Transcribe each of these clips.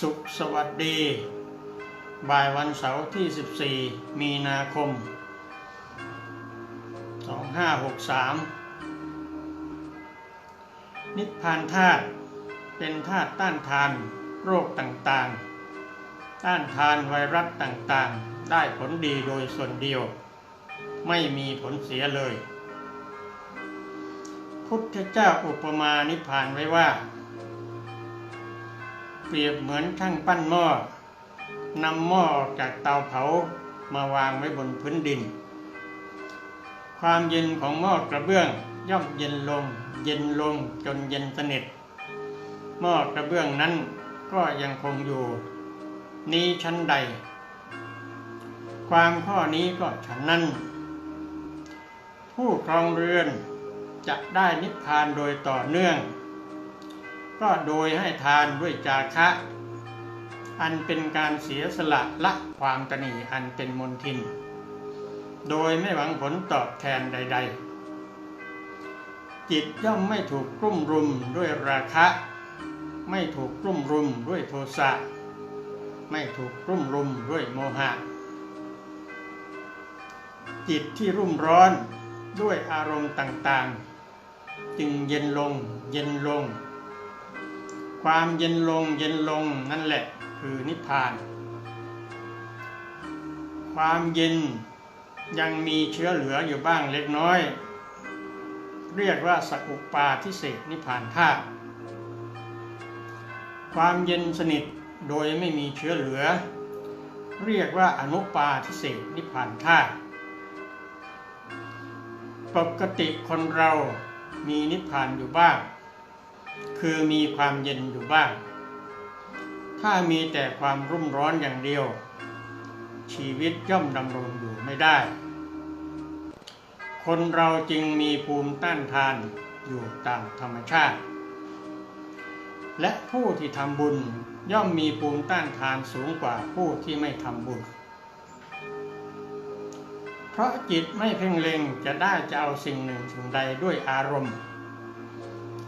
สุขสวัสดี บ่ายวันเสาร์ที่ 14 มีนาคม 2563 นิพพานธาตุเป็นธาตุต้านทานโรคต่างๆ ต้านทานไวรัสต่างๆ ได้ผลดีโดยส่วนเดียว ไม่มีผลเสียเลย พุทธเจ้าอุปมานิพพานไว้ว่า เปรียบเหมือนช่างปั้นหม้อนำหม้อออกจากเตาเผามาวางไว้บนพื้นดิน ความเย็นของหม้อกระเบื้องย่อมเย็นลง เย็นลงจนเย็นสนิทหม้อกระเบื้องนั้นก็ยังคงอยู่ นี้ชั้นใด ความข้อนี้ก็ฉันนั้น ผู้ครองเรือนจะได้นิพพานโดยต่อเนื่อง ก็โดยให้ทานด้วยจาคะ อันเป็นการเสียสละละความตนีอันเป็นมนทิน โดยไม่หวังผลตอบแทนใด ๆ จิตย่อมไม่ถูกกลุ่มรุมด้วยราคะ ไม่ถูกกลุ่มรุมด้วยโทสะไม่ถูกกลุ่มรุมด้วยโมหะ จิตที่รุ่มร้อนด้วยอารมณ์ต่างๆ จึงเย็นลงเย็นลง ความเย็นลงเย็นลงนั่นแหละคือนิพพาน ความเย็นยังมีเชื้อเหลืออยู่บ้างเล็กน้อย เรียกว่าสักุปาทิเศษนิพพานธาตุความเย็นสนิทโดยไม่มีเชื้อเหลือ เรียกว่าอนุปาทิเศษนิพพานธาตุปกติคนเรามีนิพพานอยู่บ้าง คือมีความเย็นอยู่บ้าง ถ้ามีแต่ความรุ่มร้อนอย่างเดียว ชีวิตย่อมดำรงอยู่ไม่ได้ คนเราจึงมีภูมิต้านทานอยู่ตามธรรมชาติ และผู้ที่ทำบุญย่อมมีภูมิต้านทานสูงกว่าผู้ที่ไม่ทำบุญ เพราะจิตไม่เพ่งเล็งจะได้จะเอาสิ่งหนึ่งสิ่งใดด้วยอารมณ์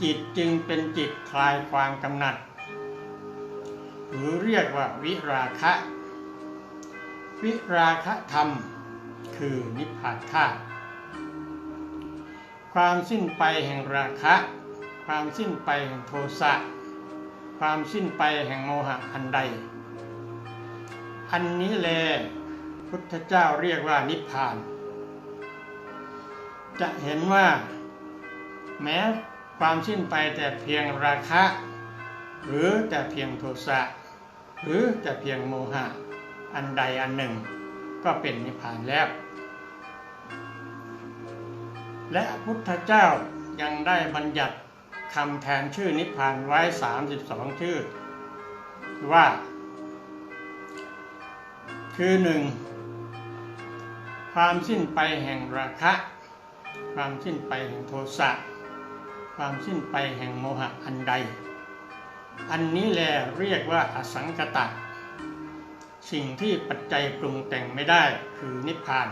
จิตจึงเป็นจิตคลายความกำหนัด หรือเรียกว่าวิราคะ วิราคะธรรม คือนิพพานธาตุความสิ้นไปแห่งราคะ ความสิ้นไปแห่งโทสะ ความสิ้นไปแห่งโมหะอันใด อันนี้แลพุทธเจ้าเรียกว่านิพพาน จะเห็นว่า แม้ ความสิ้นไปแต่เพียงราคะ หรือแต่เพียงโทสะหรือแต่เพียงโมหะ อันใดอันหนึ่ง ก็เป็นนิพพานแล้ว และพุทธเจ้ายังได้บัญญัติคำแทนชื่อนิพพานไว้ 32 ชื่อ ว่า คือหนึ่งความสิ้นไปแห่งราคะ ความสิ้นไปแห่งโทสะ ความสิ้นไปแห่งโมหะอันใด อันนี้แหลเรียกว่าอสังกตะ สิ่งที่ปัจจัยปรุงแต่งไม่ได้คือนิพพาน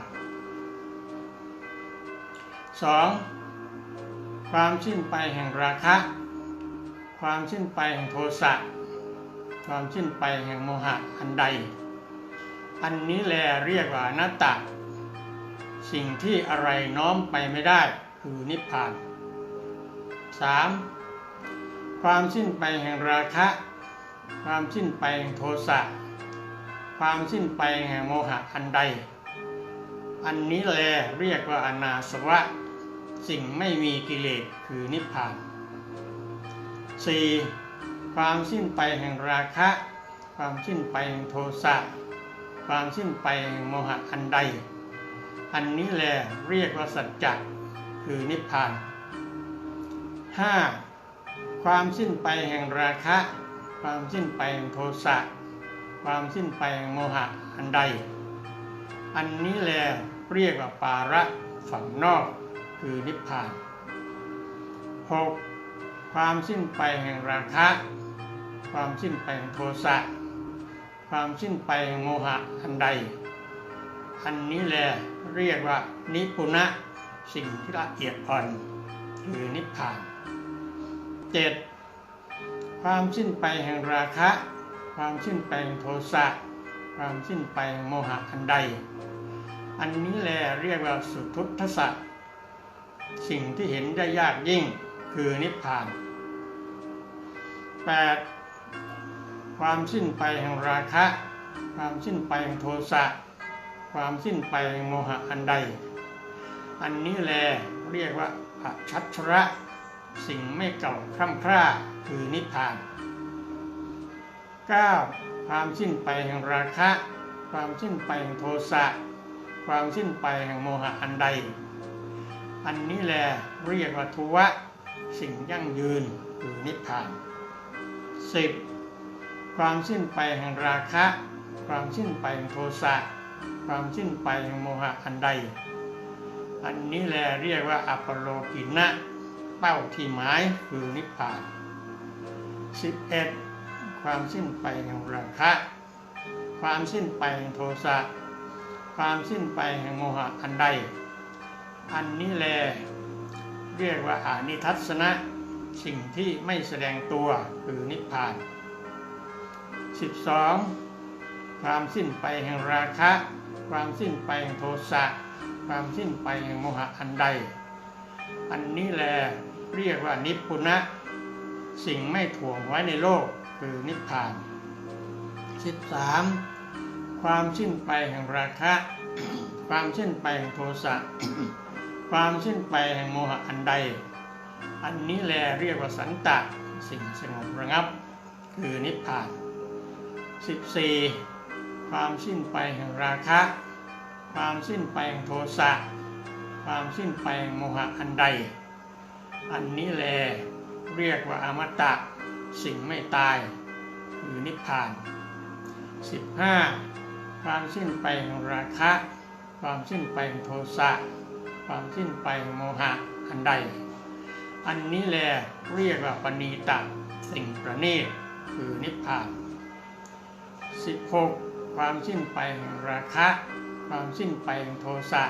2. ความสิ้นไปแห่งราคะ ความสิ้นไปแห่งโทสะ ความสิ้นไปแห่งโมหะอันใด อันนี้แลเรียกว่านัตตะ สิ่งที่อะไรน้อมไปไม่ได้คือนิพพาน 3. ความสิ้นไปแห่งราคะ ความสิ้นไปแห่งโทสะ ความสิ้นไปแห่งโมหะอันใด อันนี้แลเรียกว่าอนาสวะ สิ่งไม่มีกิเลสคือนิพพาน 4. ความสิ้นไปแห่งราคะ ความสิ้นไปแห่งโทสะ ความสิ้นไปแห่งโมหะอันใด อันนี้แลเรียกว่าสัจจะคือนิพพาน 5. ความสิ้นไปแห่งราคะ ความสิ้นไปแห่งโทสะความสิ้นไปแห่งโมหะอันใด อันนี้แลเรียกว่าปาระฝั่งนอกคือนิพพาน 6. ความสิ้นไปแห่งราคะ ความสิ้นไปแห่งโทสะความสิ้นไปแห่งโมหะอันใด อันนี้แหละเรียกว่านิพุนะสิ่งที่ละเอียดอ่อน คือนิพพาน 7. ความสิ้นไปแห่งราคะ ความสิ้นไปแห่งโทสะความสิ้นไปแห่งโมหะอันใด อันนี้แหละเรียกว่าสุทุทสะสิ่งที่เห็นได้ยากยิ่งคือนิพพาน 8. ความสิ้นไปแห่งราคะ ความสิ้นไปแห่งโทสะความสิ้นไปแห่งโมหะอันใด อันนี้แหละเรียกว่าอชัชระ สิ่งไม่เก่าคร่ำคร่าคือนิพพาน 9. ความสิ้นไปแห่งราคะ ความสิ้นไปแห่งโทสะ ความสิ้นไปแห่งโมหะอันใด อันนี้แหละเรียกว่าทุวะ สิ่งยั่งยืนคือนิพพาน 10. ความสิ้นไปแห่งราคะ ความสิ้นไปแห่งโทสะ ความสิ้นไปแห่งโมหะอันใด อันนี้แหละเรียกว่าอัปโลกินะ เป้าที่หมายคือนิพพาน 11. ความสิ้นไปแห่งราคะ ความสิ้นไปแห่งโทสะ ความสิ้นไปแห่งโมหะอันใด อันนี้แหละเรียกว่าอานิทัศนะ สิ่งที่ไม่แสดงตัวคือนิพพาน 12. ความสิ้นไปแห่งราคะ ความสิ้นไปแห่งโทสะ ความสิ้นไปแห่งโมหะอันใด อันนี้แหละเรียกว่านิพพุนะ สิ่งไม่ถ่วงไว้ในโลกคือนิพพาน 13. ความสิ้นไปแห่งราคะ ความสิ้นไปแห่งโทสะความสิ้นไปแห่งโมหะอันใด อันนี้แลเรียกว่าสันตะสิ่งสงบระงับ คือนิพพาน 14. ความสิ้นไปแห่งราคะ ความสิ้นไปแห่งโทสะ ความสิ้นไปโมหะอันใด อันนี้แลเรียกว่าอมตะสิ่งไม่ตายคือนิพพาน 15. ความสิ้นไปแห่งราคะ ความสิ้นไปแห่งโทสะความสิ้นไปแห่งโมหะอันใด อันนี้แลเรียกว่าปณีตะสิ่งประณีตคือนิพพาน 16. ความสิ้นไปแห่งราคะ ความสิ้นไปแห่งโทสะ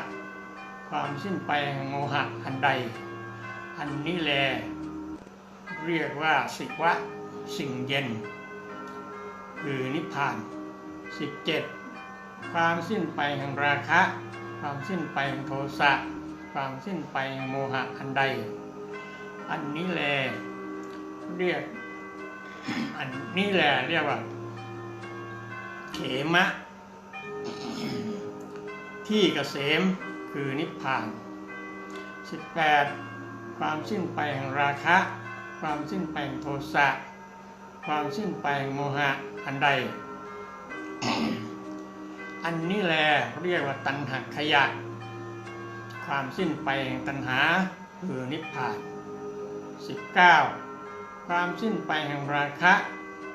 ความสิ้นไปแห่งโมหะอันใด อันนี้แล เรียกว่าสิวะสิ่งเย็น คือนิพพาน 17. ความสิ้นไปแห่งราคะ ความสิ้นไปแห่งโทสะความสิ้นไปแห่งโมหะอันใด อันนี้แลเรียกอันนี้แหละเรียกว่า เขมะ ที่เกษม คือนิพพาน 18. ความสิ้นไปแห่งราคะ ความสิ้นไปแห่งโทสะ ความสิ้นไปแห่งโมหะอันใด อันนี้แหละเรียกว่าตัณหาขยะ ความสิ้นไปแห่งตัณหาคือนิพพาน 19. ความสิ้นไปแห่งราคะ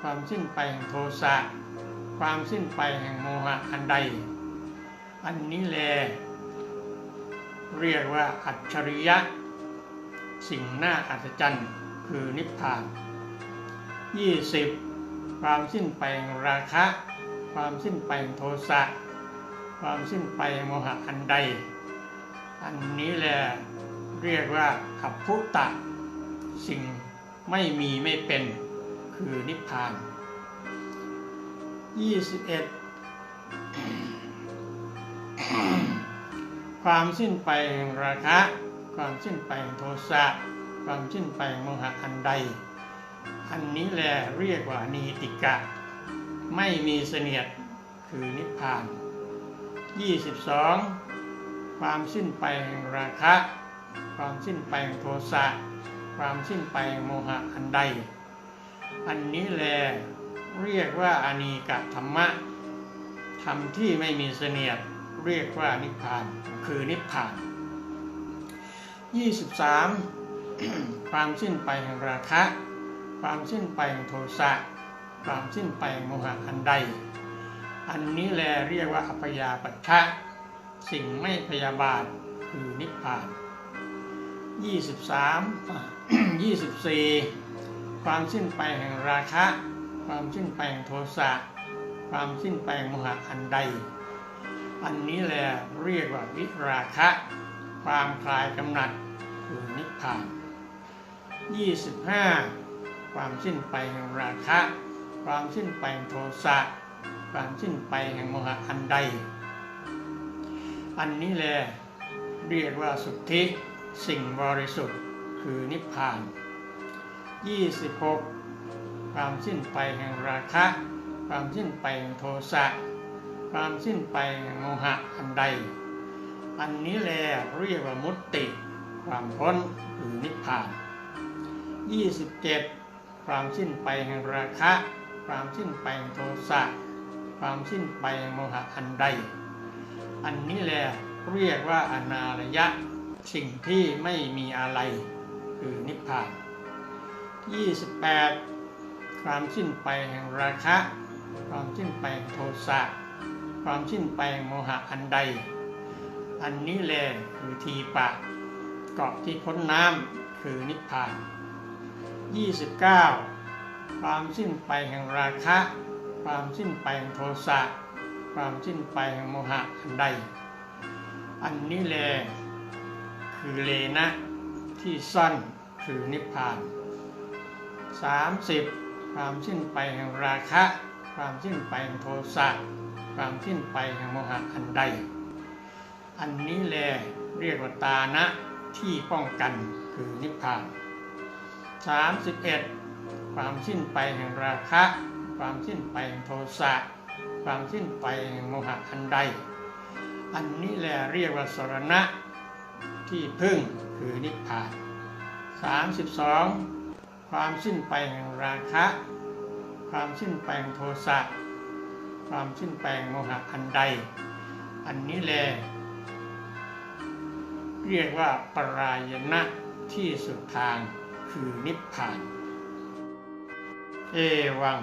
ความสิ้นไปแห่งโทสะ ความสิ้นไปแห่งโมหะอันใด อันนี้แล เรียกว่าอัจฉริยะ สิ่งน่าอัศจรรย์คือนิพพาน 20. ความสิ้นไปแห่งราคะ ความสิ้นไปแห่งโทสะความสิ้นไปแห่งโมหะอันใด อันนี้แหละเรียกว่าขับพุตะ สิ่งไม่มีไม่เป็นคือนิพพาน 21 ความสิ้นไปแห่งราคะ ความสิ้นไปแห่งโทสะความสิ้นไปแห่งโมหะอันใด อันนี้แหละเรียกว่านีติกะ ไม่มีเสนียดคือนิพพาน 22 ความสิ้นไปแห่งราคะ ความสิ้นไปแห่งโทสะความสิ้นไปแห่งโมหะอันใด อันนี้แหละเรียกว่าอานีกะธรรมะธรรมที่ไม่มีเสนียด เรียกว่านิพพาน คือนิพพาน 23 ความสิ้นไปแห่งราคะ ความสิ้นไปแห่งโทสะ ความสิ้นไปแห่งโมหะอันใด อันนี้แลเรียกว่าอัพยาปัชชะสิ่งไม่พยาบาทคือนิพพาน 23 24 ความสิ้นไปแห่งราคะ ความสิ้นไปแห่งโทสะ ความสิ้นไปแห่งโมหะอันใด อันนี้แหละเรียกว่าวิราคะ ความคลายกำหนัดคือนิพพาน 25 ความสิ้นไปแห่งราคะ ความสิ้นไปแห่งโทสะ ความสิ้นไปแห่งโมหะอันใด อันนี้แหละเรียกว่าสุทธิสิ่งบริสุทธิ์คือนิพพาน 26 ความสิ้นไปแห่งราคะ ความสิ้นไปแห่งโทสะ ความสิ้นไปแห่งโมหะอันใด อันนี้แลเรียกว่ามุตติ ความพ้นหรือนิพพาน 27 ความสิ้นไปแห่งราคะ ความสิ้นไปแห่งโทสะความสิ้นไปแห่งโมหะอันใด อันนี้แลเรียกว่าอนาระยะสิ่งที่ไม่มีอะไรคือนิพพาน 28 ความสิ้นไปแห่งราคะ ความสิ้นไปแห่งโทสะ ความสิ้นไปโมหะอันใด อันนี้แลคือทีปะ เกาะที่พ้นน้ำคือนิพพาน 29 ความสิ้นไปแห่งราคะ ความสิ้นไปแห่งโทสะความสิ้นไปแห่งโมหะอันใด อันนี้แลคือเลนะที่ซ่อนคือนิพพาน 30 ความสิ้นไปแห่งราคะ ความสิ้นไปแห่งโทสะความสิ้นไปแห่งโมหะอันใด อันนี้แหละเรียกว่าตานะที่ป้องกันคือนิพพาน 31 ความสิ้นไปแห่งราคะ ความสิ้นไปแห่งโทสะความสิ้นไปแห่งโมหะอันใด อันนี้แหละเรียกว่าสรณะที่พึ่งคือนิพพาน 32 ความสิ้นไปแห่งราคะ ความสิ้นแปลงโทสะความสิ้นแปลงโมหะอันใด อันนี้แล เรียกว่าปรายณะที่สุดทางคือนิพพาน เอวัง